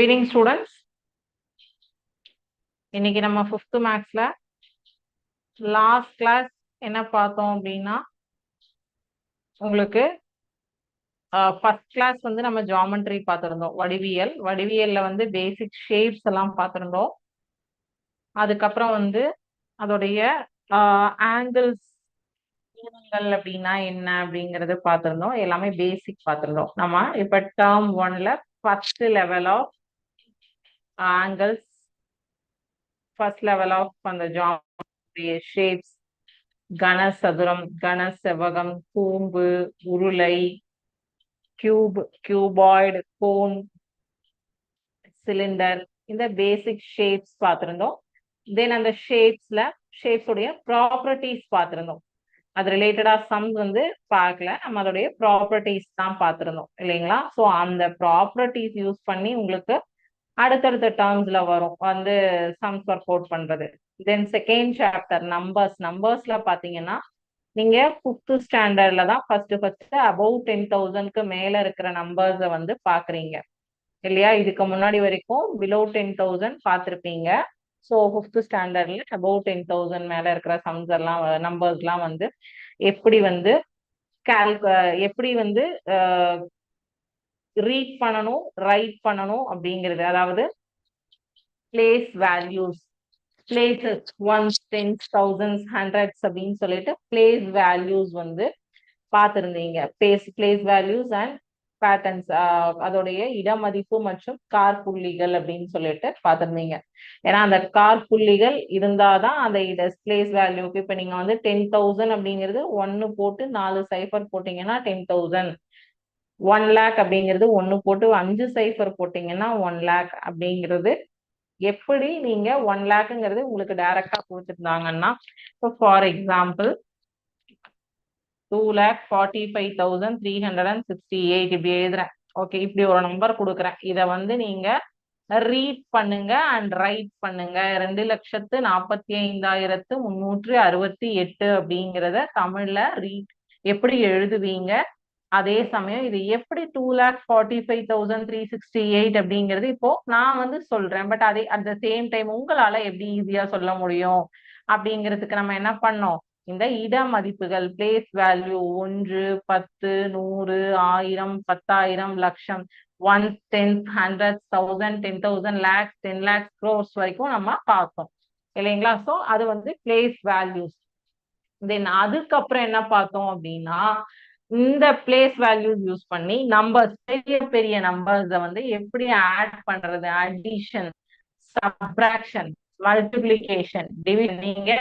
Evening students இன்னைக்கு நம்ம fifth மேக்ஸ்ல லாஸ்ட் கிளாஸ் என்ன பார்த்தோம் அப்படின்னா உங்களுக்கு ஃபர்ஸ்ட் கிளாஸ் வந்து நம்ம ஜாமெண்ட்ரி பார்த்துருந்தோம். வடிவியல். வடிவியல்ல வந்து பேசிக் ஷேப்ஸ் எல்லாம் பார்த்துருந்தோம். அதுக்கப்புறம் வந்து அதோடைய ஆங்கிள்ஸ் கோணங்கள் அப்படின்னா என்ன அப்படிங்கறது பார்த்துருந்தோம். எல்லாமே பேசிக் பார்த்துருந்தோம். நம்ம இப்ப டேர்ம் ஒன்ல first level of angles first level of அந்த ஜாமெட்ரி ஷேப்ஸ் கன செவ்வகம் கூம்பு உருளை கியூப் கியூபாய்டு கோன் சிலிண்டர் இந்த பேசிக் ஷேப்ஸ் பார்த்துருந்தோம். தென் அந்த ஷேப்ஸ்ல ஷேப்ஸ் உடைய ப்ராப்பர்ட்டிஸ் பார்த்துருந்தோம். அது ரிலேட்டடா சம்ஸ் வந்து பார்க்கல. நம்ம அதோடைய ப்ராப்பர்ட்டிஸ் தான் பார்த்துருந்தோம். இல்லைங்களா? ஸோ அந்த ப்ராப்பர்ட்டிஸ் யூஸ் பண்ணி உங்களுக்கு அடுத்தடுத்த டேர்ம்ஸ்ல வரும். வந்து சம்ஸ் ஒர்க் அவுட் பண்றது. தென் செகண்ட் சாப்டர் நம்பர்ஸ் நம்பர்ஸ்ல பாத்தீங்கன்னா நீங்க ஃபிஃப்த் ஸ்டாண்டர்ட்ல தான் ஃபர்ஸ்ட் ஃபர்ஸ்ட் அபவ் டென் தௌசண்ட்க்கு மேல இருக்கிற நம்பர்ஸை வந்து பாக்குறீங்க. இல்லையா? இதுக்கு முன்னாடி வரைக்கும் பிலோ டென் தௌசண்ட் பார்த்துருப்பீங்க ஸோ ஃபிஃப்த் ஸ்டாண்டர்ட்ல அபவ் டென் தௌசண்ட் மேல இருக்கிற சம்ஸ் எல்லாம் நம்பர்ஸ்லாம் வந்து எப்படி வந்து கால்கு எப்படி வந்து ரீட் பண்ணணும் ரைட் பண்ணணும் அப்படிங்கிறது. அதாவது place values places ones tens thousands hundreds அப்படின்னு சொல்லிட்டு பிளேஸ் வேல்யூஸ் வந்து பார்த்துருந்தீங்க. Place place values and patterns அதோடைய இடமதிப்பு மற்றும் கார் புள்ளிகள் அப்படின்னு சொல்லிட்டு பார்த்துருந்தீங்க. ஏன்னா அந்த கார் புள்ளிகள் இருந்தாதான் அந்த இட பிளேஸ் வேல்யூக்கு இப்போ நீங்கள் வந்து டென் தௌசண்ட் அப்படிங்கிறது ஒன்னு போட்டு நாலு சைஃபர் போட்டீங்கன்னா டென் தௌசண்ட் ஒன் லேக் அப்படிங்கிறது ஒன்று போட்டு அஞ்சு சைஃபர் போட்டிங்கன்னா ஒன் லேக் அப்படிங்கிறது எப்படி நீங்க ஒன் லேக்குங்கிறது உங்களுக்கு டைரக்டா கொடுத்துருந்தாங்கன்னா இப்போ for example two lakh forty five thousand three hundred and sixty eight இப்படி எழுதுறேன். ஓகே இப்படி ஒரு நம்பர் கொடுக்குறேன். இதை வந்து நீங்க ரீட் பண்ணுங்க அண்ட் ரைட் பண்ணுங்க. ரெண்டு லட்சத்து நாற்பத்தி ஐந்தாயிரத்து முன்னூற்றி அறுபத்தி எட்டு அப்படிங்கிறத தமிழ்ல ரீட் எப்படி எழுதுவீங்க? அதே சமயம் இது எப்படி two lakh forty five thousand three sixty eight அப்படிங்கிறது இப்போ நான் வந்து சொல்றேன். பட் அதே அட் த சேம் டைம் உங்களால எப்படி ஈஸியா சொல்ல முடியும்? அப்படிங்கிறதுக்கு நம்ம என்ன பண்ணோம்? இந்த இட மதிப்புகள் பிளேஸ் வேல்யூ ஒன்று பத்து நூறு ஆயிரம் பத்தாயிரம் லட்சம் one ten hundred thousand ten thousand lakhs ten lakhs crores வரைக்கும் நம்ம பார்த்தோம். இல்லைங்களா? ஸோ அது வந்து பிளேஸ் வேல்யூஸ் தென் அதுக்கப்புறம் என்ன பார்த்தோம் அப்படின்னா இந்த பிளேஸ் வேல்யூஸ் யூஸ் பண்ணி நம்பர்ஸ் பெரிய பெரிய நம்பர்ஸை வந்து எப்படி ஆட் பண்றது? அடிஷன் சப்ராக்ஷன் மல்டிபிளிகேஷன் டிவிஷன் நீங்க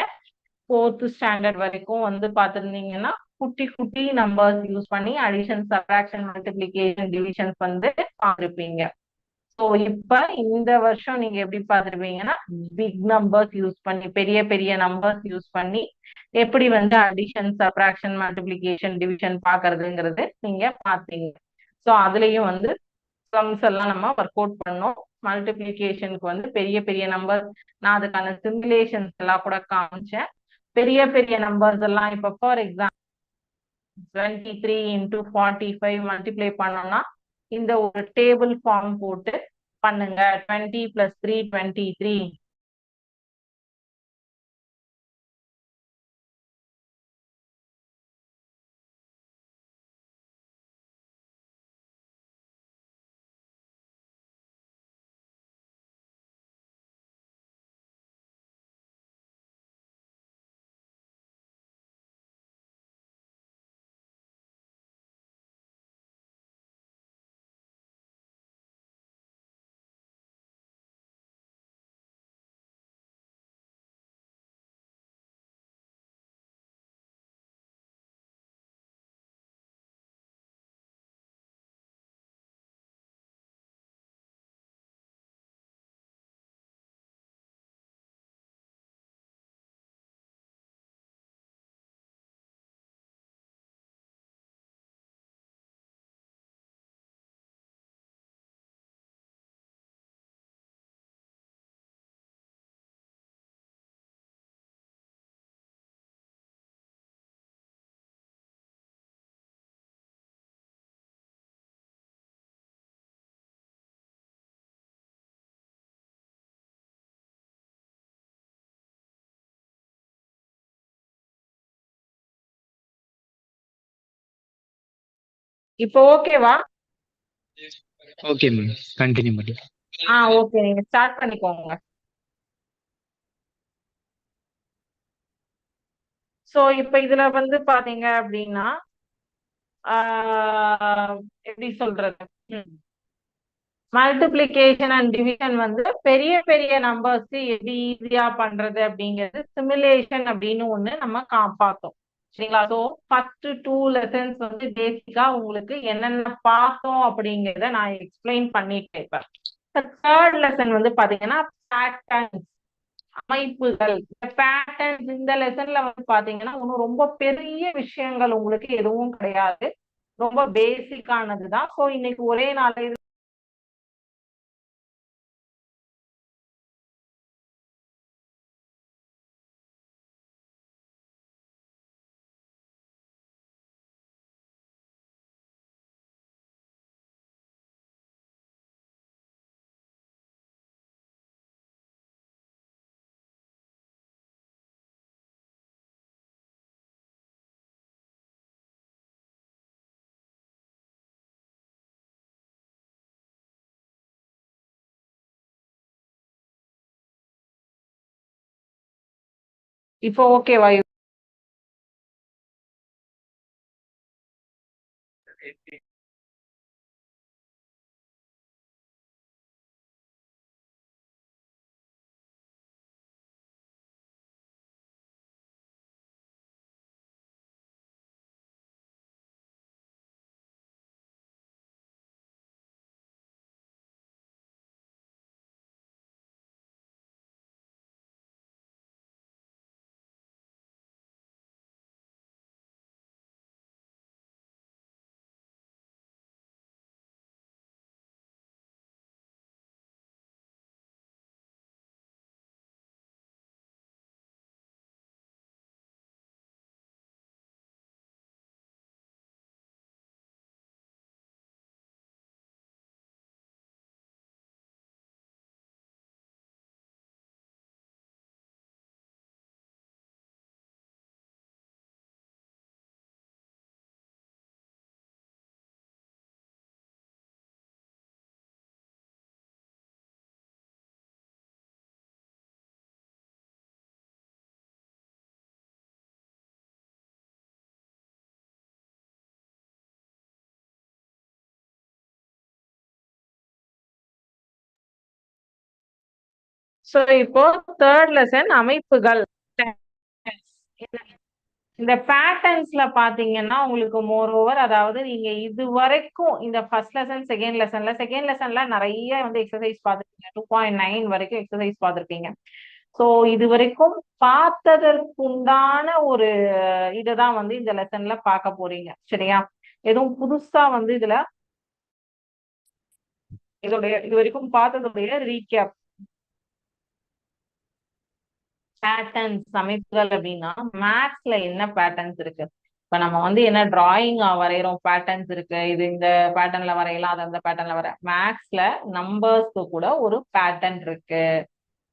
ஃபோர்த் ஸ்டாண்டர்ட் வரைக்கும் வந்து பார்த்துருந்தீங்கன்னா குட்டி குட்டி நம்பர்ஸ் யூஸ் பண்ணி அடிஷன் சப்ராக்ஷன் மல்டிபிளிகேஷன் டிவிஷன்ஸ் வந்து பார்த்துருப்பீங்க. ஸோ இப்ப இந்த வருஷம் நீங்க எப்படி பார்த்துருவீங்கன்னா பிக் நம்பர்ஸ் யூஸ் பண்ணி பெரிய பெரிய நம்பர்ஸ் யூஸ் பண்ணி எப்படி வந்து அடிஷன் சப்ராக்ஷன் மல்டிபிளிகேஷன் டிவிஷன் பாக்குறதுங்கிறது நீங்க பார்த்தீங்க. ஸோ அதுலயும் வந்து சம்ஸ் எல்லாம் நம்ம ஒர்க் அவுட் பண்ணோம். மல்டிபிளிகேஷனுக்கு வந்து பெரிய பெரிய நம்பர் நான் அதுக்கான சிமுலேஷன்ஸ் எல்லாம் கூட காமிச்சேன். பெரிய பெரிய நம்பர்ஸ் எல்லாம் இப்போ for example twenty three into forty five multiply பண்ணோம்னா இந்த ஒரு டேபிள் ஃபார்ம் போட்டு பண்ணுங்க. Twenty plus three twenty three இப்போ ஓகேவா ஓகே மேம் கண்டினியூ பண்ணி ஆ ஓகே நீங்க ஸ்டார்ட் பண்ணிக்கோங்க. சோ இப்ப இதுல வந்து பாத்தீங்க அப்படின்னா எப்படி சொல்றது? மல்டிப்ளிகேஷன் அண்ட் டிவிஷன் வந்து பெரிய பெரிய நம்பர்ஸ் எப்படி ஈஸியா பண்றது அப்படிங்கிறது சிமுலேஷன் அப்படின்னு ஒண்ணு நம்ம பார்த்தோம் சரிங்களா? ஸோ ஃபர்ஸ்ட் டூ லெசன்ஸ் வந்து பேசிக்கா உங்களுக்கு என்னென்ன பார்த்தோம் அப்படிங்கிறத நான் எக்ஸ்பிளைன் பண்ணிட்டேன் இருப்பேன் தேர்ட் லெசன் வந்து பாத்தீங்கன்னா பேட்டர்ன்ஸ் அமைப்புகள். பேட்டர்ன்ஸ் இந்த லெசன்ல வந்து பாத்தீங்கன்னா ஒன்றும் ரொம்ப பெரிய விஷயங்கள் உங்களுக்கு எதுவும் கிடையாது. ரொம்ப பேசிக்கானது தான் ஸோ இன்னைக்கு ஒரே நாள் இப்போ ஓகேவா சோ இப்போ தேர்ட் லெசன் அமைப்புகள். இந்த பேட்டர்ன்ஸ்ல பாத்தீங்கன்னா உங்களுக்கு மோர் ஓவர் அதாவது நீங்க இது வரைக்கும் இந்த ஃபர்ஸ்ட் லெசன் செகண்ட் லெசன்ல செகண்ட் லெசன்ல நிறைய வந்து எக்ஸசைஸ் பார்த்துருப்பீங்க டூ பாயிண்ட் நைன் வரைக்கும் எக்ஸசைஸ் பார்த்துருப்பீங்க ஸோ இது வரைக்கும் பார்த்ததற்குண்டான ஒரு இதுதான் வந்து இந்த லெசன்ல பார்க்க போறீங்க. சரியா? எதுவும் புதுசா வந்து இதுல இதோடைய இது வரைக்கும் பார்த்ததுடைய ரீகேப் பேட்டர்ன்ஸ் அமைப்புகள் அப்படின்னா மேத்ஸ்ல என்ன பேட்டர்ன்ஸ் இருக்கு? இப்ப நம்ம வந்து என்ன டிராயிங் வரைகிறோம் பேட்டர்ன்ஸ் இருக்கு. இது இந்த பேட்டர்ன்ல வரையலாம் அது அந்த பேட்டர்ன்ல வர மேக்ஸ்ல நம்பர்ஸ்க்கு கூட ஒரு பேட்டர்ன் இருக்கு.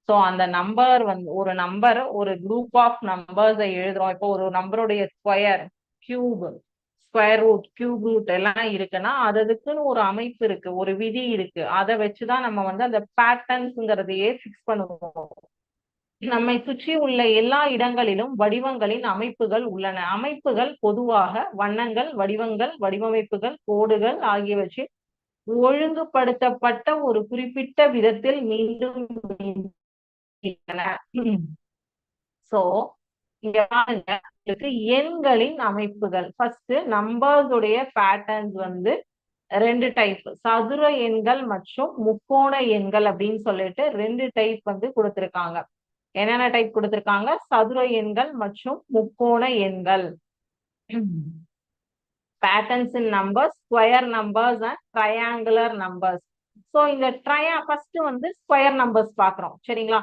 ஸோ அந்த நம்பர் வந்து ஒரு நம்பர் ஒரு குரூப் ஆஃப் நம்பர்ஸை எழுதுறோம். இப்போ ஒரு நம்பருடைய square cube square root cube root எல்லாம் இருக்குன்னா அது அதுக்குன்னு ஒரு அமைப்பு இருக்கு ஒரு விதி இருக்கு. அதை வச்சுதான் நம்ம வந்து அந்த பேட்டர்ன்ஸ்ங்கிறதையே ஃபிக்ஸ் பண்ணுவோம். நம்மை சுற்றி உள்ள எல்லா இடங்களிலும் வடிவங்களின் அமைப்புகள் உள்ளன. அமைப்புகள் பொதுவாக வண்ணங்கள் வடிவங்கள் வடிவமைப்புகள் கோடுகள் ஆகியவற்றில் ஒழுங்குபடுத்தப்பட்ட ஒரு குறிப்பிட்ட விதத்தில் மீண்டும் சோ உங்களுக்கு எண்களின் அமைப்புகள். ஃபர்ஸ்ட் நம்பர்ஸுடைய பேட்டர்ன்ஸ் வந்து ரெண்டு டைப் சதுர எண்கள் மற்றும் முக்கோண எண்கள் அப்படின்னு சொல்லிட்டு ரெண்டு டைப் வந்து கொடுத்திருக்காங்க. என்னென்ன டைப் கொடுத்திருக்காங்க? சதுர எண்கள் மற்றும் முக்கோண எண்கள். Patterns in numbers square numbers and triangular numbers so இந்த ட்ரையா ஃபர்ஸ்ட் வந்து ஸ்கொயர் நம்பர்ஸ் பாக்குறோம் சரிங்களா?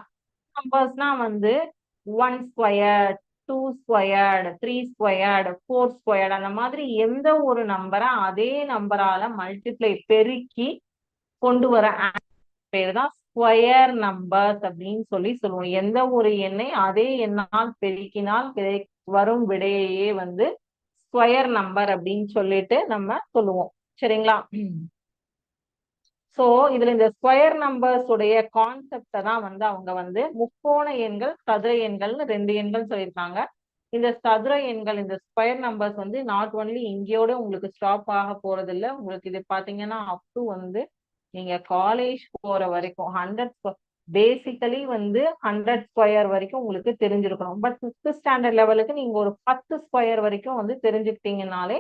நம்பர்ஸ்னா வந்து one square two squared three squared four squared அந்த மாதிரி எந்த ஒரு நம்பரை அதே நம்பரால மல்டிப்ளை பெருக்கி கொண்டு வர பேர் தான் ஸ்கொயர் நம்பர்ஸ் அப்படின்னு சொல்லி சொல்லுவோம். எந்த ஒரு எண்ணை அதே எண்ணால் பெருக்கினால் வரும் விடையையே வந்து ஸ்கொயர் நம்பர் அப்படின்னு சொல்லிட்டு நம்ம சொல்லுவோம். சரிங்களா? சோ இதுல இந்த ஸ்கொயர் நம்பர்ஸ் உடைய கான்செப்டை தான் வந்து அவங்க வந்து முக்கோண எண்கள் சதுர எண்கள்னு ரெண்டு எண்கள் சொல்லியிருக்காங்க. இந்த சதுர எண்கள் இந்த ஸ்கொயர் நம்பர்ஸ் வந்து நாட் ஒன்லி இங்கேயோட உங்களுக்கு ஸ்டாப் ஆக போறது இல்ல உங்களுக்கு இது பாத்தீங்கன்னா அப் டு வந்து நீங்க காலேஜ் போற வரைக்கும் ஹண்ட்ரட் பேசிக்கலி வந்து ஹண்ட்ரட் ஸ்கொயர் வரைக்கும் உங்களுக்கு தெரிஞ்சிருக்கணும். பட் ஃபிஃப்த் ஸ்டாண்டர்ட் லெவலுக்கு நீங்க ஒரு பத்து ஸ்கொயர் வரைக்கும் வந்து தெரிஞ்சுக்கிட்டீங்கனாலே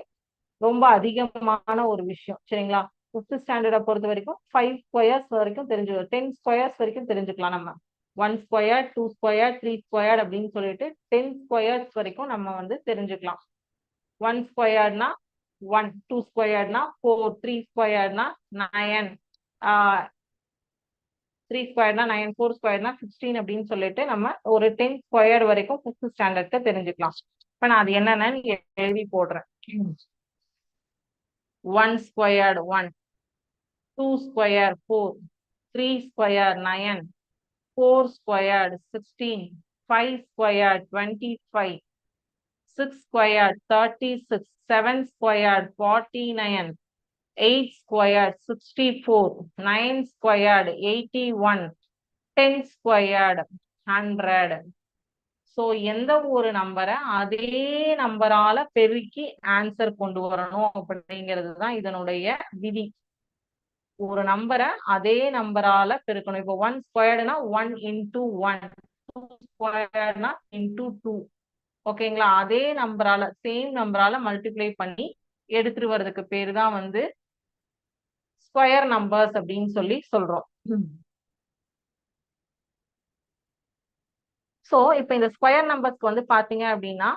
ரொம்ப அதிகமான ஒரு விஷயம். சரிங்களா? ஃபிஃப்த் ஸ்டாண்டர்டை பொறுத்த வரைக்கும் ஃபைவ் ஸ்கொயர்ஸ் வரைக்கும் தெரிஞ்சு டென் ஸ்கொயர்ஸ் வரைக்கும் தெரிஞ்சுக்கலாம் நம்ம. One square two square three square அப்படின்னு சொல்லிட்டு டென் ஸ்கொயர்ஸ் வரைக்கும் நம்ம வந்து தெரிஞ்சுக்கலாம். ஒன் ஸ்கொயர்னா ஒன் டூ ஸ்கொயர்னா ஃபோர் த்ரீ ஸ்கொயர்னா நயன் த்ரீ ஸ்கொயர்னா நைன் ஃபோர் ஸ்கொயர்னா சிக்ஸ்டீன் அப்படின்னு சொல்லிட்டு நம்ம ஒரு டென் ஸ்கொயர் வரைக்கும் ஃபிஃப்த் ஸ்டாண்டர்ட்க்கு தெரிஞ்சுக்கலாம். இப்போ நான் அது என்னன்னு எழுதி போடுறேன். One squared one two square four three square nine four squared sixteen five square twenty five six square thirty six seven square forty nine eight square sixty four nine squared eighty one ten squared hundred so எந்த ஒரு நம்பரை அதே நம்பரால பெருக்கி answer கொண்டு வரணும் அப்படிங்கிறது தான் இதனுடைய விதி. ஒரு நம்பரை அதே நம்பரால பெருக்கணும். இப்போ ஒன் ஸ்கொயர்டுனா ஒன் இன்டூ ஒன் டூ ஸ்கொயர்னா இன்டூ டூ ஓகேங்களா அதே நம்பரால சேம் நம்பரால மல்டிப்ளை பண்ணி எடுத்துட்டு வர்றதுக்கு பேர் தான் வந்து ஸ்கொயர் நம்பர்ஸ் அப்படின்னு சொல்லி சொல்றோம். ஸோ இப்போ இந்த ஸ்கொயர் நம்பர்ஸ்க்கு வந்து பாத்தீங்க அப்படின்னா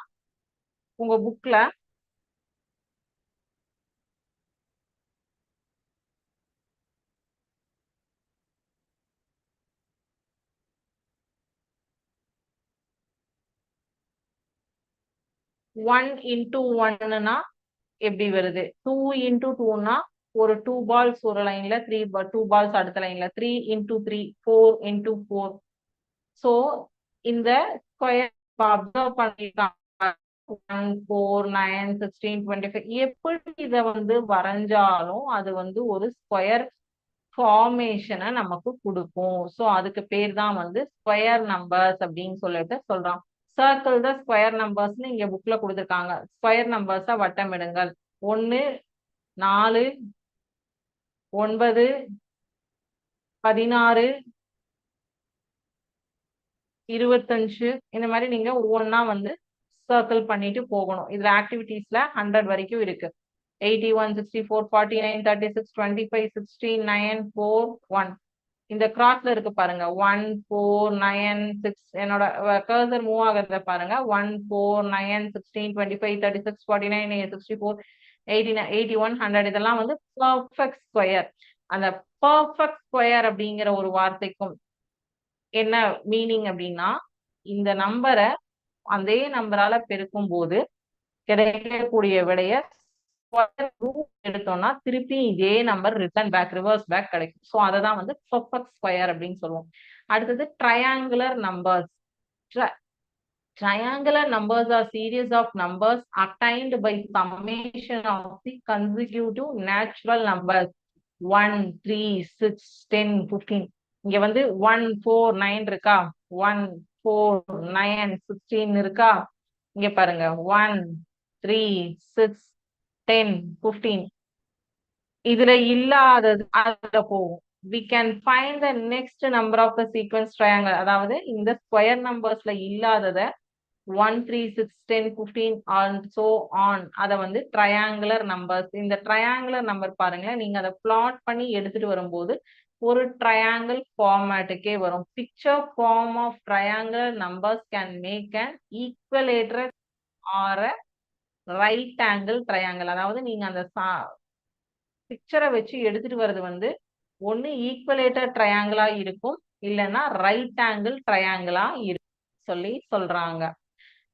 உங்க புக்ல ஒன் இன்டூ ஒன்னுனா எப்படி வருது? டூ இன்டூ டூனா ஒரு டூ பால்ஸ் ஒரு லைன்ல த்ரீ டூ பால்ஸ் அடுத்த லைன்ல three into three four into four so இந்த ஸ்கொயர் அப்சர்வ் பண்ணிருக்காங்க. One four nine sixteen twenty five எப்படி இதை வந்து வரைஞ்சாலும் அது வந்து ஒரு ஸ்கொயர் ஃபார்மேஷனை நமக்கு கொடுக்கும். ஸோ அதுக்கு பேர் தான் வந்து ஸ்கொயர் நம்பர்ஸ் அப்படின்னு சொல்லிட்டு சொல்றான். சர்க்கிள் தான் ஸ்கொயர் நம்பர்ஸ்னு இங்க புக்ல கொடுத்துருக்காங்க. ஸ்கொயர் நம்பர்ஸா வட்டமிடுங்கள். ஒன்னு நாலு ஒன்பது பதினாறு இருபத்தஞ்சு இந்த மாதிரி நீங்க ஒவ்வொன்றா வந்து சர்க்கிள் பண்ணிட்டு போகணும். இதுல ஆக்டிவிட்டீஸ்ல ஹண்ட்ரட் வரைக்கும் இருக்கு. Eighty one sixty four forty nine thirty six twenty five sixty nine four one இந்த கிராஸ்ல இருக்கு பாருங்க. ஒன் ஃபோர் நைன் சிக்ஸ் என்னோட கர்சர் மூவ் ஆகிறத பாருங்க. One four nine sixteen twenty five thirty six forty nine sixty four eighty eighty one hundred இதெல்லாம் வந்து perfect square அந்த பர்ஃபெக்ட் ஸ்கொயர் அப்படிங்கிற ஒரு வார்த்தைக்கும் என்ன மீனிங் அப்படின்னா இந்த நம்பரை அதே நம்பரால பெருக்கும் போது கிடைக்கக்கூடிய விடைய எடுத்தோம்னா திருப்பி இதே number return back reverse back கிடைக்கும். ஸோ அதை தான் வந்து பர்ஃபெக்ட் ஸ்கொயர் அப்படின்னு சொல்லுவோம். அடுத்தது triangular numbers triangular numbers are series of numbers attained by summation of the consecutive natural numbers 1 3 6 10 15 இங்க வந்து 1 4 9 இருக்கா 1 4 9 16 இருக்கா இங்க பாருங்க 1 3 6 10 15 இதுல இல்லாதது அதுல போகும் we can find the next number of the sequence triangle அதாவது இந்த ஸ்கொயர் நம்பர்ஸ்ல இல்லாதத one three six ten fifteen on so on அதை வந்து ட்ரையாங்குலர் நம்பர்ஸ் இந்த ட்ரையாங்குலர் நம்பர் பாருங்களேன். நீங்க அதை பிளாட் பண்ணி எடுத்துட்டு வரும்போது ஒரு ட்ரையாங்கிள் ஃபார்மேட்டுக்கே வரும். Picture form of triangular numbers can make an equilateral or a right angle triangle அதாவது நீங்க அந்த சா பிக்சரை வச்சு எடுத்துட்டு வர்றது வந்து ஒன்னு ஈக்குவலேட்டர் ட்ரையாங்கிளா இருக்கும். இல்லைன்னா ரைட் ஆங்கிள் ட்ரையாங்கிளா இருக்கும். சொல்லி சொல்றாங்க.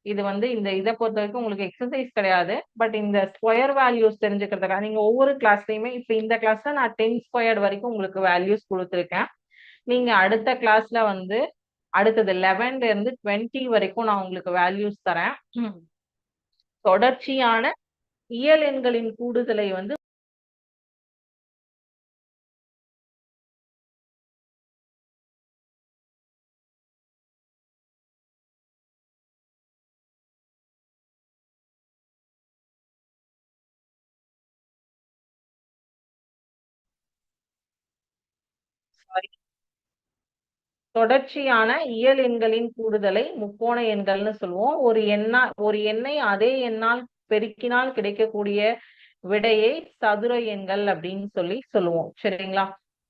இது வந்து இந்த இதை பொறுத்த வரைக்கும் உங்களுக்கு எக்ஸசைஸ் கிடையாது. பட் இந்த ஸ்கொயர் வேல்யூஸ் தெரிஞ்சுக்கிறதுக்காக நீங்க ஒவ்வொரு கிளாஸ்லயுமே இப்ப இந்த கிளாஸ்ல நான் டென் ஸ்கொயர் வரைக்கும் உங்களுக்கு வேல்யூஸ் கொடுத்துருக்கேன். நீங்க அடுத்த கிளாஸ்ல வந்து அடுத்தது லெவன்ல இருந்து டுவெண்ட்டி வரைக்கும் நான் உங்களுக்கு வேல்யூஸ் தரேன். தொடர்ச்சியான இயல் எண்களின் கூடுதலை வந்து தொடர்ச்சியான இயல் எண்களின் கூடுதலை முக்கோண எண்கள்னு சொல்லுவோம். ஒரு எண்ணா ஒரு எண்ணை அதே எண்ணால் பெருக்கினால் கிடைக்கக்கூடிய விடையை சதுர எண்கள் அப்படின்னு சொல்லி சொல்லுவோம். சரிங்களா?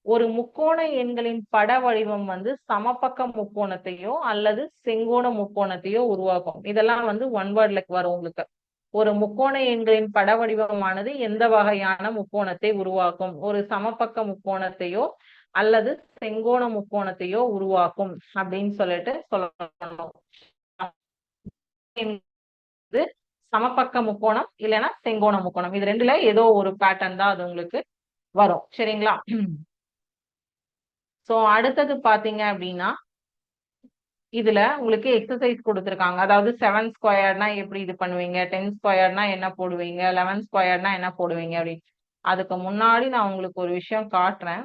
ஒரு முக்கோண எண்களின் பட வடிவம் வந்து சமபக்க முக்கோணத்தையோ அல்லது செங்கோண முக்கோணத்தையோ உருவாக்கும். இதெல்லாம் வந்து ஒன் வேர்ட்ல வரும் உங்களுக்கு. ஒரு முக்கோண எண்களின் பட வடிவமானது எந்த வகையான முக்கோணத்தை உருவாக்கும்? ஒரு சமபக்க முக்கோணத்தையோ அல்லது செங்கோண முக்கோணத்தையோ உருவாக்கும் அப்படின்னு சொல்லிட்டு சொல்லணும். சமபக்க முக்கோணம் இல்லைன்னா செங்கோண முக்கோணம். இது ரெண்டுல ஏதோ ஒரு பேட்டர்ன் தான் அது உங்களுக்கு வரும். சரிங்களா? சோ அடுத்தது பாத்தீங்க அப்படின்னா இதுல உங்களுக்கு எக்ஸசைஸ் கொடுத்துருக்காங்க. அதாவது செவன் ஸ்கொயர்னா எப்படி இது பண்ணுவீங்க? டென் ஸ்கொயர்னா என்ன போடுவீங்க? லெவன் ஸ்கொயர்னா என்ன போடுவீங்க அப்படின்னு. அதுக்கு முன்னாடி நான் உங்களுக்கு ஒரு விஷயம் காட்டுறேன்.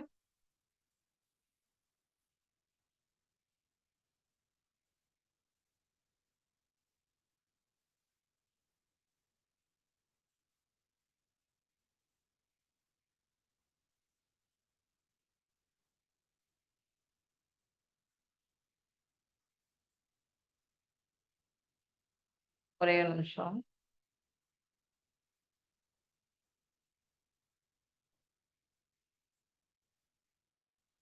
ஒரே ஒரு நிமிஷம்.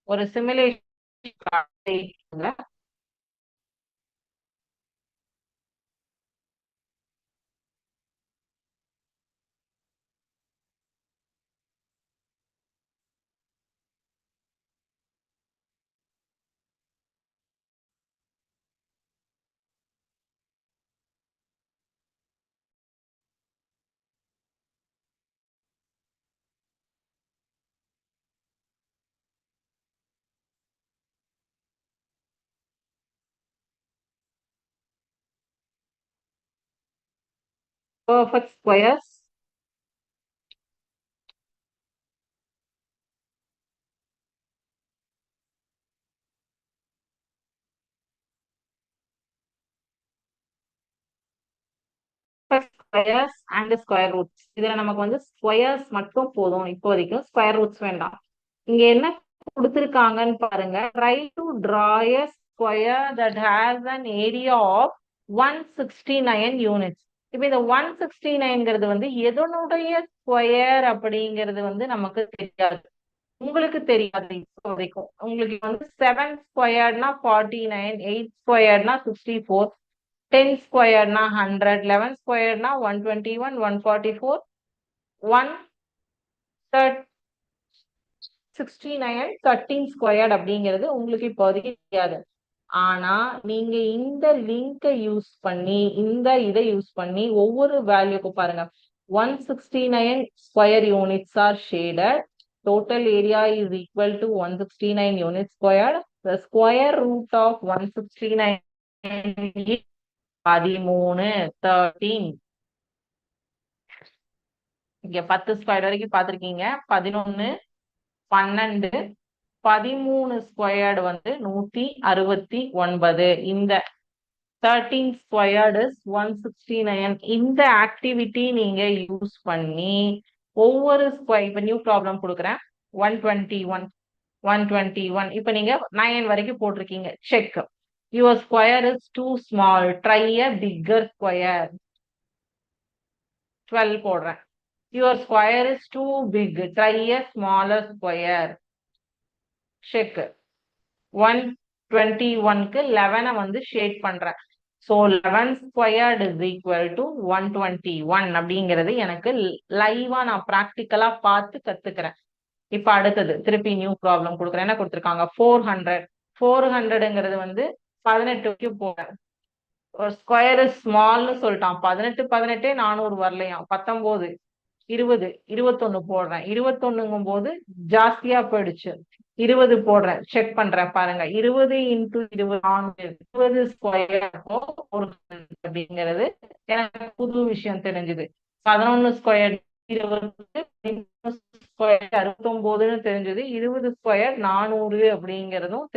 ஒரு simulation perfect squares. Squares and square roots இதுல நமக்கு வந்து ஸ்கொயர்ஸ் மட்டும் போதும் இப்போதைக்கு. ஸ்கொயர் ரூட்ஸ் வேண்டாம். இங்க என்ன கொடுத்துருக்காங்கன்னு பாருங்க. Try to draw a square that has an area of one sixty nine units இப்ப இந்த ஒன் சிக்ஸ்டி நைன்ங்கிறது வந்து எதனுடைய ஸ்கொயர் அப்படிங்கிறது வந்து நமக்கு தெரியாது. உங்களுக்கு தெரியாது வரைக்கும். உங்களுக்கு வந்து செவன் ஸ்கொயர்னா ஃபார்ட்டி நைன் எயிட் ஸ்கொயர்னா சிக்ஸ்டி ஃபோர் டென் ஸ்கொயர்னா hundred eleven ஸ்கொயர்னா one twenty one one forty four one third sixty nine thirteen squared அப்படிங்கிறது உங்களுக்கு இப்போதைக்கு தெரியாது. ஆனா நீங்க இந்த லிங்கை யூஸ் பண்ணி இந்த இதை யூஸ் பண்ணி ஒவ்வொரு வேல்யூக்கும் பாருங்க. One sixty nine square units are shaded total area is equal to one sixty nine unit square the square root of one sixty nine பதிமூணு தேர்ட்டீன் இங்க பத்து ஸ்கொயர் வரைக்கும் பார்த்திருக்கீங்க. பதினொன்னு பன்னெண்டு பதிமூணு ஸ்கொயர்டு வந்து நூத்தி அறுபத்தி ஒன்பது. இந்த thirteen squared one sixty nine இந்த ஆக்டிவிட்டி நீங்க யூஸ் பண்ணி ஒவ்வொரு ஸ்கொயர் இப்ப நியூ ப்ராப்ளம் கொடுக்குறேன். One twenty one one twenty one இப்ப நீங்க நைன் வரைக்கும் போட்டிருக்கீங்க. Check your square is too small try a bigger square twelve போடுறேன். Your square is too big try a smaller square shake one twenty ஒன்க்கு லெவனை வந்து shade பண்றேன். So eleven squared is equal to one twenty one அப்படிங்கிறது எனக்கு லைவா நான் ப்ராக்டிக்கலா பார்த்து கத்துக்கிறேன். இப்ப அடுத்தது திருப்பி நியூ ப்ராப்ளம் கொடுக்குறேன். என்ன கொடுத்துருக்காங்க? ஃபோர் ஹண்ட்ரட் ஃபோர் ஹண்ட்ரடுங்கிறது வந்து பதினெட்டுக்கு போறேன். ஒரு ஸ்கொயர் ஸ்மால்னு சொல்லிட்டான். பதினெட்டு பதினெட்டே நானூறு வரலையாம். பத்தொன்பது இருபது இருபத்தொன்னு போடுறேன். இருபத்தொன்னுங்கும் போது ஜாஸ்தியா போயிடுச்சு. இருபது போடுறேன். செக் பண்றேன் பாருங்க. இருபது இன்டூ இருபது இருபது ஸ்கொயர் ஒரு அப்படிங்கிறது எனக்கு புது விஷயம் தெரிஞ்சுது. பதினொன்னு ஸ்கொயர் இருபது ஸ்கொயர் அறுபத்தொன்பதுன்னு தெரிஞ்சது. இருபது ஸ்கொயர் நானூறு அப்படிங்கிறதும்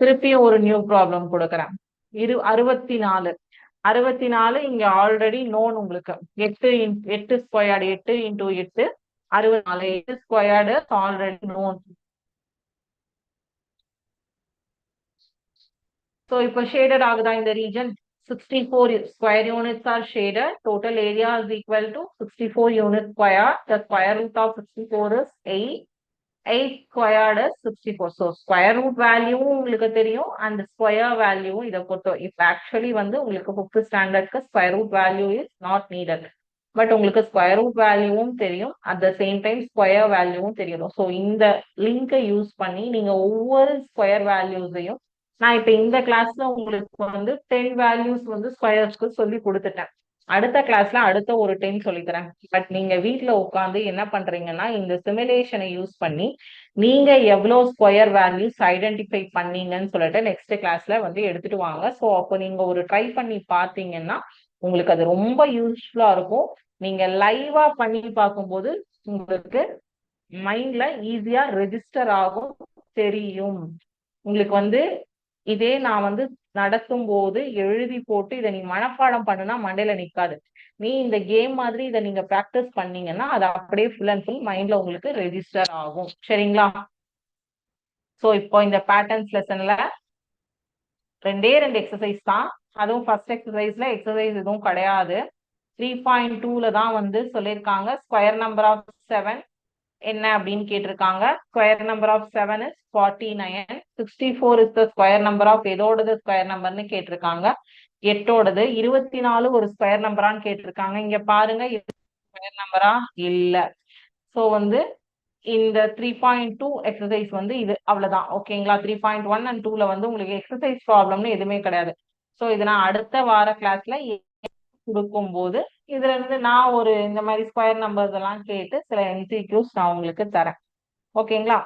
திருப்பியும் ஒரு நியூ ப்ராப்ளம் கொடுக்குறேன். இரு அறுபத்தி நாலு அறுபத்தி நாலு இங்க ஆல்ரெடி நோன் உங்களுக்கு. எட்டு இன் எட்டு ஸ்கொயர்டு எட்டு இன்டூ எட்டு அறுபத்தி நாலு எட்டு ஸ்கொயர்டு ஆல்ரெடி நோன் ஸோ இப்போ ஷேடட் ஆகுதா இந்த region sixty four square units are shaded total area is equal to sixty four unit square the square root of sixty four is eight eight squared sixty four so square root வேல்யூவும் உங்களுக்கு தெரியும். And square வேல்யூவும் இதை பொறுத்த. இப்போ actually வந்து உங்களுக்கு fifth ஸ்டாண்டர்ட்க்கு square root value is not needed but உங்களுக்கு ஸ்கொயர் ரூட் வேல்யூவும் தெரியும். At the same time square வேல்யூவும் தெரியணும் ஸோ இந்த லிங்கை யூஸ் பண்ணி நீங்க ஒவ்வொரு ஸ்கொயர் வேல்யூஸையும் நான் இப்ப இந்த கிளாஸ்ல உங்களுக்கு வந்து டென் வேல்யூஸ் வந்து ஸ்கொயர்ஸ்க்கு சொல்லி கொடுத்துட்டேன். அடுத்த கிளாஸ்ல அடுத்த ஒரு டென் சொல்லித்தரேன். பட் நீங்க வீட்டுல உட்காந்து என்ன பண்றீங்கன்னா இந்த சிமுலேஷனை யூஸ் பண்ணி நீங்க எவ்வளவு ஸ்கொயர் வேல்யூஸ் ஐடென்டிஃபை பண்ணீங்கன்னு சொல்லிட்டு நெக்ஸ்ட் கிளாஸ்ல வந்து எடுத்துட்டு வாங்க. ஸோ அப்போ நீங்க ஒரு ட்ரை பண்ணி பார்த்தீங்கன்னா உங்களுக்கு அது ரொம்ப யூஸ்ஃபுல்லா இருக்கும். நீங்க லைவா பண்ணி பார்க்கும்போது உங்களுக்கு மைண்ட்ல ஈஸியா ரெஜிஸ்டர் ஆகும் தெரியும். உங்களுக்கு வந்து இதே நான் வந்து நடத்தும் போது எழுதி போட்டு இதை நீ மனப்பாடம் பண்ணுனா மண்டையில நிக்காது. நீ இந்த கேம் மாதிரி இதை நீங்க ப்ராக்டிஸ் பண்ணீங்கன்னா அது அப்படியே ஃபுல் அண்ட் ஃபுல் மைண்ட்ல உங்களுக்கு ரெஜிஸ்டர் ஆகும். சரிங்களா? சோ இப்போ இந்த பேட்டர்ன்ஸ் லெசன்ல ரெண்டே ரெண்டு எக்ஸசைஸ் தான். அதுவும் ஃபர்ஸ்ட் எக்ஸசைஸ்ல எக்ஸசைஸ் எதுவும் கிடையாது. த்ரீ பாயிண்ட் டூல தான் வந்து சொல்லியிருக்காங்க. ஸ்கொயர் நம்பர் ஆஃப் செவன் என்ன அப்படின்னு கேட்டிருக்காங்க? Square number of seven is forty nine sixty four is the square number of எதோடது square நம்பர்னு கேட்டிருக்காங்க. எட்டோடது இருபத்தி நாலு ஒரு ஸ்கொயர் நம்பரான்னு கேட்டிருக்காங்க. இங்க பாருங்க ஸ்கொயர் நம்பரா இல்ல. சோ வந்து இந்த த்ரீ பாயிண்ட் டூ எக்ஸசைஸ் வந்து இது அவ்வளவுதான். ஓகேங்களா த்ரீ பாயிண்ட் ஒன் அண்ட் டூல வந்து உங்களுக்கு எக்ஸசைஸ் ப்ராப்ளம்னு எதுவுமே கிடையாது. சோ இது நான் அடுத்த வார கிளாஸ்ல கொடுக்கும்போது இதுல இருந்து நான் ஒரு இந்த மாதிரி ஸ்கொயர் நம்பர்ஸ் எல்லாம் கேட்டு சில எம்சிக்யூஸ் நான் உங்களுக்கு தரேன். ஓகேங்களா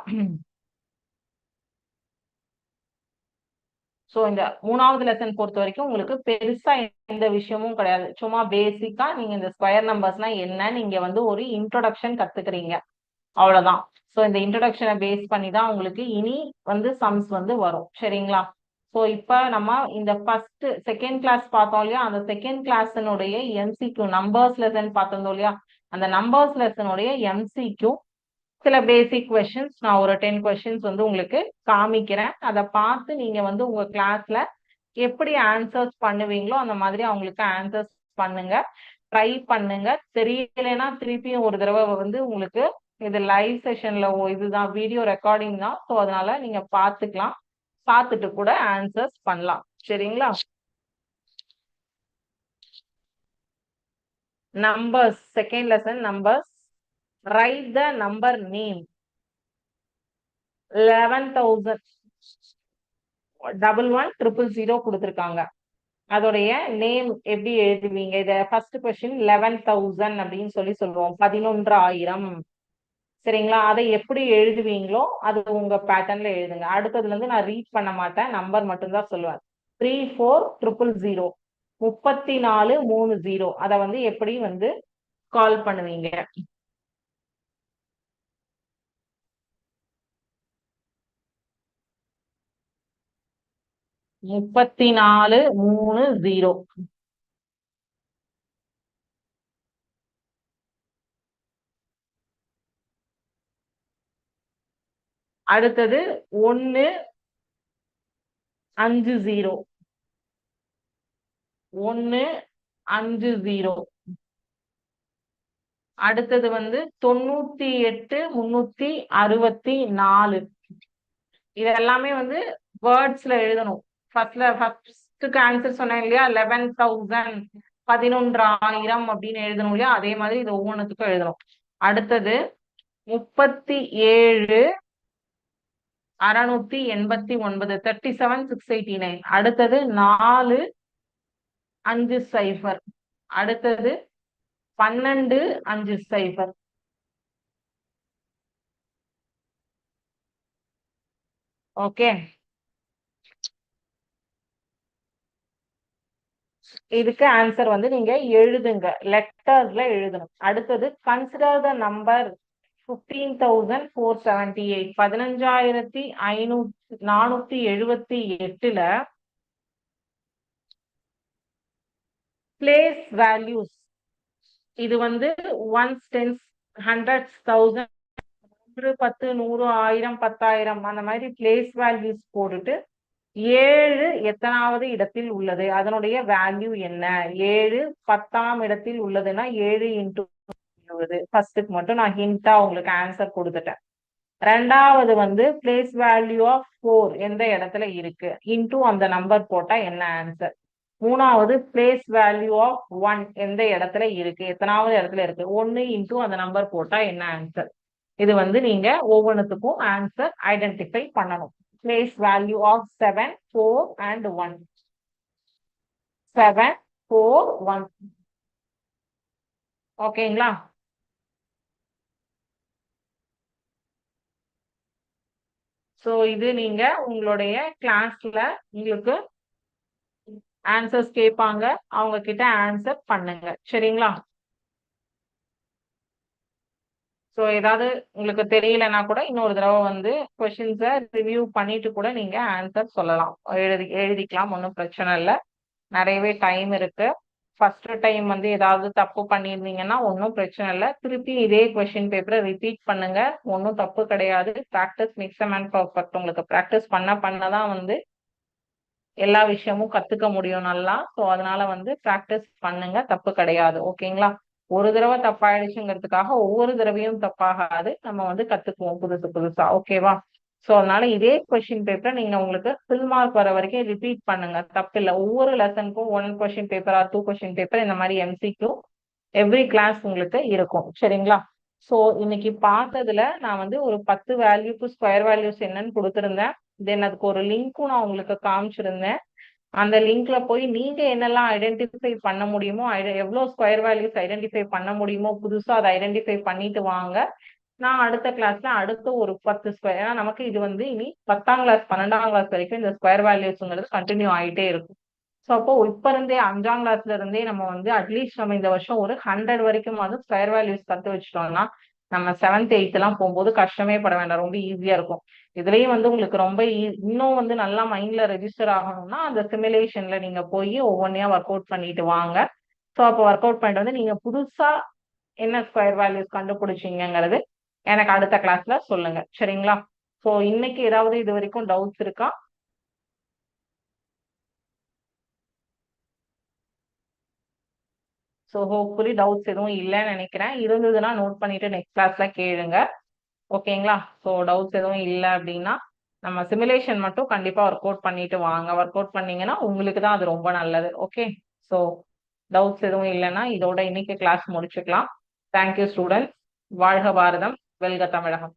சோ இந்த மூணாவது லெசன் பொறுத்த வரைக்கும் உங்களுக்கு பெருசா எந்த விஷயமும் கிடையாது. சும்மா பேசிக்கா நீங்க இந்த ஸ்கொயர் நம்பர்ஸ்னா என்ன? நீங்க வந்து ஒரு இன்ட்ரோடக்ஷன் கத்துக்கிறீங்க. அவ்வளவுதான். சோ இந்த இன்ட்ரடக்ஷனை பேஸ் பண்ணி தான் உங்களுக்கு இனி வந்து சம்ஸ் வந்து வரும். சரிங்களா? ஸோ இப்போ நம்ம இந்த ஃபர்ஸ்ட் செகண்ட் கிளாஸ் பார்த்தோம் இல்லையா? அந்த செகண்ட் கிளாஸினுடைய எம்சிக்யூ நம்பர்ஸ் லெசன் பார்த்திருந்தோம் இல்லையா? அந்த நம்பர்ஸ் லெசனுடைய எம்சிக்யூ சில பேசிக் கொஷின்ஸ் நான் ஒரு டென் கொஷின்ஸ் வந்து உங்களுக்கு காமிக்கிறேன். அதை பார்த்து நீங்கள் வந்து உங்கள் கிளாஸில் எப்படி ஆன்சர்ஸ் பண்ணுவீங்களோ அந்த மாதிரி அவங்களுக்கு ஆன்சர்ஸ் பண்ணுங்க. ட்ரை பண்ணுங்க. தெரியலைன்னா திருப்பியும் ஒரு தடவை வந்து உங்களுக்கு இது லைவ் செஷன்ல இதுதான் வீடியோ ரெக்கார்டிங் தான். ஸோ அதனால நீங்க பார்த்துக்கலாம். பார்த்துட்டு கூட ஆன்சர்ஸ் பண்ணலாம். சரிங்களா? Numbers second lesson numbers write the number name eleven thousand double one triple zero கொடுத்துருக்காங்க. அதோடைய நேம் எப்படி எழுதுவீங்க? இத ஃபர்ஸ்ட் கொஸ்டின் லெவன் தௌசண்ட் அப்படின்னு சொல்லி சொல்லுவோம். பதினொன்றாயிரம் சரிங்களா? அதை எப்படி எழுதுவீங்களோ அது உங்க பேட்டர்ன்ல எழுதுங்க. அடுத்ததுல இருந்து நான் ரீட் பண்ண மாட்டேன். நம்பர் மட்டும்தான் சொல்லுவேன். த்ரீ ஃபோர் ட்ரிபிள் ஜீரோ முப்பத்தி நாலு மூணு ஜீரோ அதை வந்து எப்படி வந்து கால் பண்ணுவீங்க? முப்பத்தி நாலு மூணு ஜீரோ அடுத்தது ஒன்னு அஞ்சு ஜீரோ ஒன்னு அஞ்சு ஜீரோ அடுத்தது வந்து தொண்ணூத்தி எட்டு முன்னூத்தி அறுபத்தி நாலு. இது எல்லாமே வந்து வேர்ட்ஸ்ல எழுதணும். ஃபர்ஸ்ட்ல ஃபர்ஸ்ட்டுக்கு ஆன்சர் சொன்னேன் இல்லையா? லெவன் தௌசண்ட் பதினொன்றாயிரம் அப்படின்னு எழுதணும் இல்லையா? அதே மாதிரி இது ஒவ்வொன்றுத்துக்கும் எழுதணும். அடுத்தது முப்பத்தி ஏழு அறுநூத்தி எண்பத்தி ஒன்பது thirty seven six eighty nine அடுத்தது நாலு அஞ்சு சைஃபர் அடுத்தது பன்னெண்டு அஞ்சு சைஃபர் ஓகே இதுக்கு ஆன்சர் வந்து நீங்க எழுதுங்க. லெட்டர்ல எழுதணும். அடுத்தது consider the number fifteen thousand four seventy eight பதினஞ்சாயிரத்தி ஐநூத்தி நானூத்தி எழுபத்தி எட்டுல பிளேஸ் வேல்யூஸ் இது வந்து ஒன்ஸ் டென்ஸ் ஹண்ட்ரட்ஸ் தௌசண்ட் ஒன்று பத்து நூறு ஆயிரம் பத்தாயிரம் அந்த மாதிரி பிளேஸ் வேல்யூஸ் போட்டுட்டு ஏழு எத்தனாவது இடத்தில் உள்ளது? அதனுடைய வேல்யூ என்ன? ஏழு பத்தாம் இடத்தில் உள்ளதுன்னா ஏழு இன்டூ இருபது ஃபர்ஸ்ட்டுக்கு மட்டும் நான் ஹிண்டா உங்களுக்கு ஆன்சர் கொடுத்துட்டேன். ரெண்டாவது வந்து பிளேஸ் வேல்யூ ஆஃப் ஃபோர் எந்த இடத்துல இருக்கு? இன்டூ அந்த நம்பர் போட்டா என்ன ஆன்சர் மூணாவது பிளேஸ் வேல்யூ ஆஃப் ஒன் எந்த இடத்துல இருக்கு? எத்தனாவது இடத்துல இருக்கு? ஒன்னு இன்டூ அந்த நம்பர் போட்டா என்ன ஆன்சர் இது வந்து நீங்க ஒவ்வொன்றுத்துக்கும் ஆன்சர் ஐடென்டிஃபை பண்ணணும். Place value of seven four and one seven four one ஓகேங்களா ஸோ இது நீங்க உங்களுடைய கிளாஸ்ல உங்களுக்கு ஆன்சர்ஸ் கேட்பாங்க. அவங்க கிட்ட ஆன்சர் பண்ணுங்க. சரிங்களா? ஸோ ஏதாவது உங்களுக்கு தெரியலன்னா கூட இன்னொரு தடவை வந்து கொஷின்ஸை ரிவ்யூ பண்ணிட்டு கூட நீங்க ஆன்சர் சொல்லலாம். எழுதி எழுதிக்கலாம். ஒன்றும் பிரச்சனை இல்லை. நிறையவே டைம் இருக்கு. ஃபர்ஸ்ட் டைம் வந்து ஏதாவது தப்பு பண்ணியிருந்தீங்கன்னா ஒன்றும் பிரச்சனை இல்லை. திருப்பி இதே கொஷின் பேப்பரை ரிப்பீட் பண்ணுங்க. ஒன்றும் தப்பு கிடையாது. ப்ராக்டிஸ் மிக்ஸ் அண்ட் பர்ஃபெக்ட் உங்களுக்கு ப்ராக்டிஸ் பண்ண பண்ண தான் வந்து எல்லா விஷயமும் கத்துக்க முடியும் நல்லா. ஸோ அதனால வந்து ப்ராக்டிஸ் பண்ணுங்க. தப்பு கிடையாது. ஓகேங்களா ஒரு தடவை தப்பாயிடுச்சுங்கிறதுக்காக ஒவ்வொரு தடவையும் தப்பாகாது. நம்ம வந்து கத்துக்குவோம் புதுசு புதுசா. ஓகேவா ஸோ அதனால இதே கொஸ்டின் பேப்பரை நீங்க உங்களுக்கு ஃபில் மார்க் வர வரைக்கும் ரிப்பீட் பண்ணுங்க. தப்பு இல்லை ஒவ்வொரு லெசனுக்கும் one question paper or two question paper இந்த மாதிரி எம்சிக்யூ எவ்ரி கிளாஸ் உங்களுக்கு இருக்கும். சரிங்களா? ஸோ இன்னைக்கு பார்த்ததுல நான் வந்து ஒரு பத்து வேல்யூக்கு ஸ்கொயர் வேல்யூஸ் என்னன்னு கொடுத்துருந்தேன். தென் அதுக்கு ஒரு லிங்க்கும் நான் உங்களுக்கு காமிச்சிருந்தேன். அந்த லிங்க்ல போய் நீங்க என்னெல்லாம் ஐடென்டிஃபை பண்ண முடியுமோ எவ்வளோ ஸ்கொயர் வேல்யூஸ் ஐடென்டிஃபை பண்ண முடியுமோ புதுசா அதை ஐடென்டிஃபை பண்ணிட்டு வாங்க. நான் அடுத்த கிளாஸ்ல அடுத்த ஒரு பத்து ஸ்கொயர் ஏன்னா நமக்கு இது வந்து இனி பத்தாம் கிளாஸ் பன்னெண்டாம் கிளாஸ் வரைக்கும் இந்த ஸ்கொயர் வேல்யூஸ்ங்கிறது கண்டினியூ ஆகிட்டே இருக்கும். ஸோ அப்போ இப்ப இருந்தே அஞ்சாம் கிளாஸ்ல இருந்தே நம்ம வந்து அட்லீஸ்ட் நம்ம இந்த வருஷம் ஒரு ஹண்ட்ரட் வரைக்கும் வந்து ஸ்கொயர் வேல்யூஸ் கத்து வச்சிட்டோம்னா நம்ம செவன்த் எயித் எல்லாம் போகும்போது கஷ்டமே பட வேண்டாம். ரொம்ப ஈஸியா இருக்கும். இதுலயும் வந்து உங்களுக்கு ரொம்ப e, இன்னும் வந்து நல்லா மைண்ட்ல ரெஜிஸ்டர் ஆகணும்னா அந்த சிமுலேஷன்ல நீங்க போய் ஒவ்வொன்றையா ஒர்க் அவுட் பண்ணிட்டு வாங்க. ஸோ அப்போ ஒர்க் அவுட் பண்ணிட்டு வந்து நீங்க புதுசா என்ன ஸ்கொயர் வேல்யூஸ் கண்டுபிடிச்சிங்கிறது எனக்கு அடுத்த கிளாஸ்ல சொல்லுங்க. சரிங்களா? ஸோ இன்னைக்கு ஏதாவது இது வரைக்கும் டவுட்ஸ் இருக்கா? ஸோ ஹோப்ஃபுல்லி டவுட்ஸ் எதுவும் இல்லைன்னு நினைக்கிறேன். இருந்ததுன்னா நோட் பண்ணிட்டு நெக்ஸ்ட் கிளாஸ்ல கேளுங்க. ஓகேங்களா ஸோ டவுட்ஸ் எதுவும் இல்லை அப்படின்னா நம்ம சிமுலேஷன் மட்டும் கண்டிப்பாக ஒர்க் அவுட் பண்ணிட்டு வாங்க. ஒர்க் அவுட் பண்ணீங்கன்னா உங்களுக்கு தான் அது ரொம்ப நல்லது. ஓகே ஸோ டவுட்ஸ் எதுவும் இல்லைன்னா இதோட இன்னைக்கு கிளாஸ் முடிச்சுக்கலாம். தேங்க்யூ ஸ்டூடெண்ட்ஸ் வாழ்க பாரதம். belga tamaraja.